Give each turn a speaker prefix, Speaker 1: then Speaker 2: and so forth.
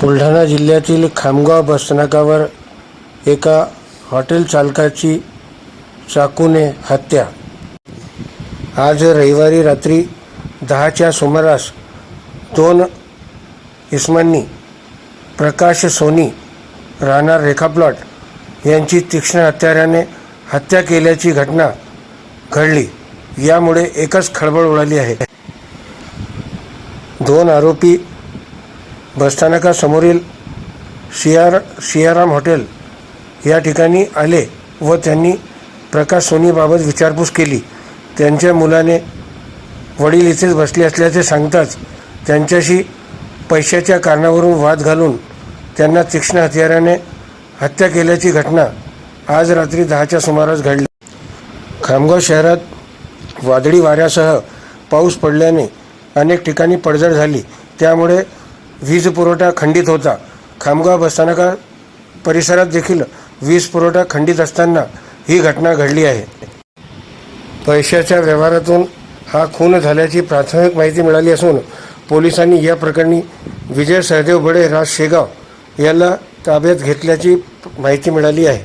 Speaker 1: बुलढाणा जिल्ह्यातील खामगाव बसस्थानकावर एका हॉटेल चालकाची चाकूने हत्या. आज रविवारी रात्री दहाच्या सुमारास दोन इसमांनी प्रकाश सोनी राहणार रेखा प्लॉट यांची तीक्ष्ण हत्याराने हत्या केल्याची घटना घडली. यामुळे एकच खळबळ उडाली आहे. दोन आरोपी बसस्थानकासमोरील सियार सियाराम हॉटेल या ठिकाणी आले व त्यांनी प्रकाश सोनीबाबत विचारपूस केली. त्यांच्या मुलाने वडील इथेच बसले असल्याचे सांगताच त्यांच्याशी पैशाच्या कारणावरून वाद घालून त्यांना तीक्ष्ण हत्याराने हत्या केल्याची घटना आज रात्री दहाच्या सुमारास घडली. खामगाव शहरात वादळी वाऱ्यासह पाऊस पडल्याने अनेक ठिकाणी पडझड झाली. त्यामुळे वीज पुरवठा खंडित होता. खामगाव बसस्थानका परिसरात देखील वीज पुरवठा खंडित असताना ही घटना घडली आहे. पैशाच्या व्यवहारातून हा खून झाल्याची प्राथमिक माहिती मिळाली असून पोलिसांनी या प्रकरणी विजय सहदेव बडे राज शेगाव याला ताब्यात घेतल्याची माहिती मिळाली आहे.